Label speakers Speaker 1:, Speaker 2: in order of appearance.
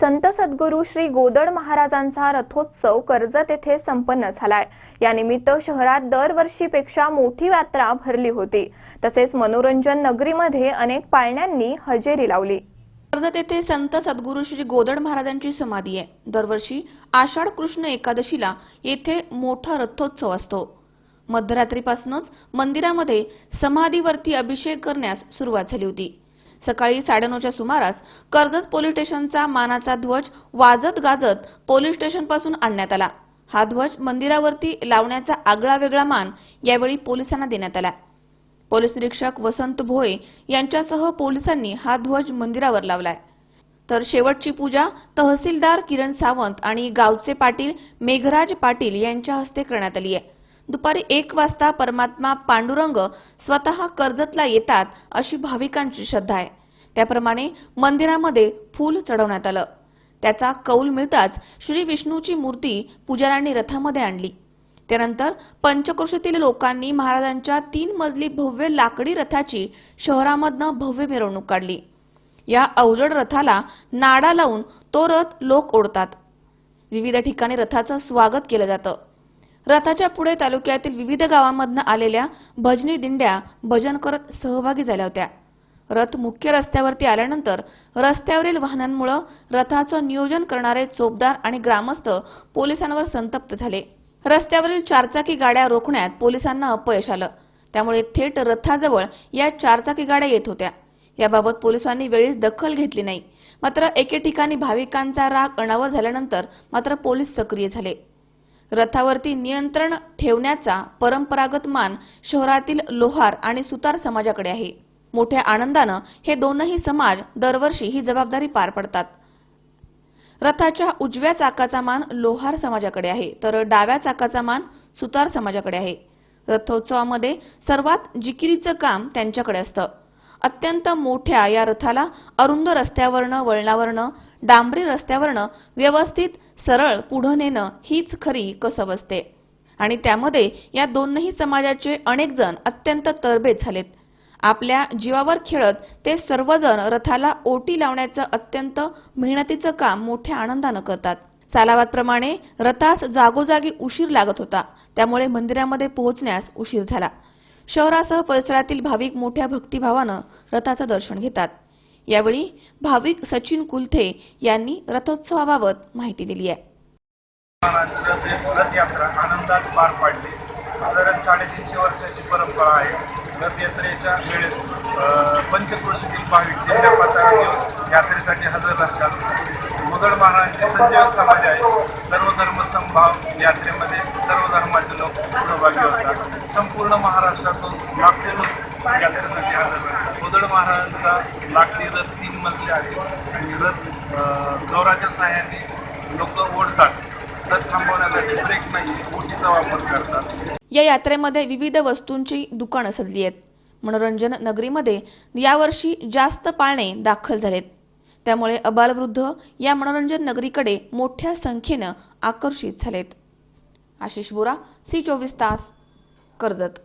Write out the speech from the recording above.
Speaker 1: संत सद्गुरू श्री गोदड महाराजांचा रथोत्सव कर्जत येथे संपन्न झालाय. यानिमित्त शहरात दरवर्षीपेक्षा मोठी यात्रा भरली होती. तसेच मनोरंजन नगरीमध्ये अनेक पाळण्यांनी हजेरी लावली.
Speaker 2: कर्जत येथे संत सद्गुरू श्री गोदड महाराजांची समाधी आहे. दरवर्षी आषाढ कृष्ण एकादशीला येथे मोठा रथोत्सव असतो. मध्यरात्रीपासूनच मंदिरामध्ये समाधीवरती अभिषेक करण्यास सुरुवात झाली होती. सकाळी साडेनऊच्या सुमारास कर्जत पोलीस स्टेशनचा मानाचा ध्वज वाजत गाजत पोलीस स्टेशनपासून आणण्यात आला. हा ध्वज मंदिरावरती लावण्याचा आगळा वेगळा मान यावेळी पोलिसांना देण्यात आला. पोलीस निरीक्षक वसंत भोये यांच्यासह पोलिसांनी हा ध्वज मंदिरावर लावलाय. तर शेवटची पूजा तहसीलदार किरण सावंत आणि गावचे पाटील मेघराज पाटील यांच्या हस्ते करण्यात आली आहे दुपारी एक वाजता परमात्मा पांडुरंग स्वतः कर्जतला येतात अशी भाविकांची श्रद्धा आहे. त्याप्रमाणे मंदिरामध्ये फूल चढवण्यात आलं. त्याचा कौल मिळताच श्री विष्णूची मूर्ती पुजाऱ्यांनी रथामध्ये आणली. त्यानंतर पंचक्रोशीतील लोकांनी महाराजांच्या तीन मजली भव्य लाकडी रथाची शहरामधनं भव्य मिरवणूक काढली. या अवजड रथाला नाडा लावून तो रथ लोक ओढतात. विविध ठिकाणी रथाचं स्वागत केलं जातं. रथाच्या पुढे तालुक्यातील विविध गावांमधनं आलेल्या भजनी दिंड्या भजन करत सहभागी झाल्या होत्या. रथ मुख्य रस्त्यावरती आल्यानंतर रस्त्यावरील वाहनांमुळे रथाचं नियोजन करणारे चोपदार आणि ग्रामस्थ पोलिसांवर संतप्त झाले. रस्त्यावरील चारचाकी गाड्या रोखण्यात पोलिसांना अपयश आलं. त्यामुळे थेट रथाजवळ या चारचाकी गाड्या येत होत्या. याबाबत पोलिसांनी वेळीच दखल घेतली नाही. मात्र एके ठिकाणी भाविकांचा राग अनावर झाल्यानंतर मात्र पोलीस सक्रिय झाले. रथावरती नियंत्रण ठेवण्याचा परंपरागत मान शहरातील लोहार आणि सुतार समाजाकडे आहे. मोठ्या आनंदानं हे दोनही समाज दरवर्षी ही जबाबदारी पार पडतात. रथाच्या उजव्या चाकाचा मान लोहार समाजाकडे आहे तर डाव्या चाकाचा मान सुतार समाजाकडे आहे. रथोत्सवामध्ये सर्वात जिकिरीचं काम त्यांच्याकडे असतं. अत्यंत मोठ्या या रथाला अरुंद रस्त्यावरनं वळणावरनं डांबरी रस्त्यावरनं व्यवस्थित सरळ पुढं नेणं हीच खरी कसब असते. आणि त्यामध्ये या दोनही समाजाचे अनेक जण अत्यंत तरबेज झालेत. आपल्या जीवावर खेळत ते सर्वजण रथाला ओटी लावण्याचं अत्यंत मेहनतीचं काम मोठ्या आनंदानं करतात. सालावादप्रमाणे रथास जागोजागी उशीर लागत होता. त्यामुळे मंदिरामध्ये पोहोचण्यास उशीर झाला. शहरासह परिसरातील भाविक मोठ्या भक्तिभावानं रथाचं दर्शन घेतात. यावेळी भाविक सचिन कुलथे यांनी रथोत्सवाबाबत माहिती दिली आहे.
Speaker 3: रथयात्रा आनंदात पार पाडली. साधारण साडेतीनशे वर्षाची परंपरा आहे. रथयात्रेच्या वेळेस पंचक्रोशीतील भाविक दिंड्या पाताळा घेऊन यात्रेसाठी हजर असतात मुघल महाराजांचे संजीवक समाज आहे सर्व धर्म समभाव यात्रेमध्ये सर्व धर्माचे लोक सहभागी होतात. संपूर्ण महाराष्ट्रातून लाखो लोक यात्रेसाठी हजर असतात मुदळ महाराजांचा लाकडी रथ तीन मजले आहे आणि रथ गौराच्या सहाय्याने लोक ओढतात. रथ थांबवण्यासाठी ब्रेक नाही ओटीचा वापर करतात.
Speaker 2: या यात्रेमध्ये विविध वस्तूंची दुकानं सजली आहेत. मनोरंजन नगरीमध्ये यावर्षी जास्त पाळणे दाखल झालेत. त्यामुळे अबालवृद्ध या मनोरंजन नगरीकडे मोठ्या संख्येनं आकर्षित झालेत. आशिष बोरा सी चोवीस तास कर्जत.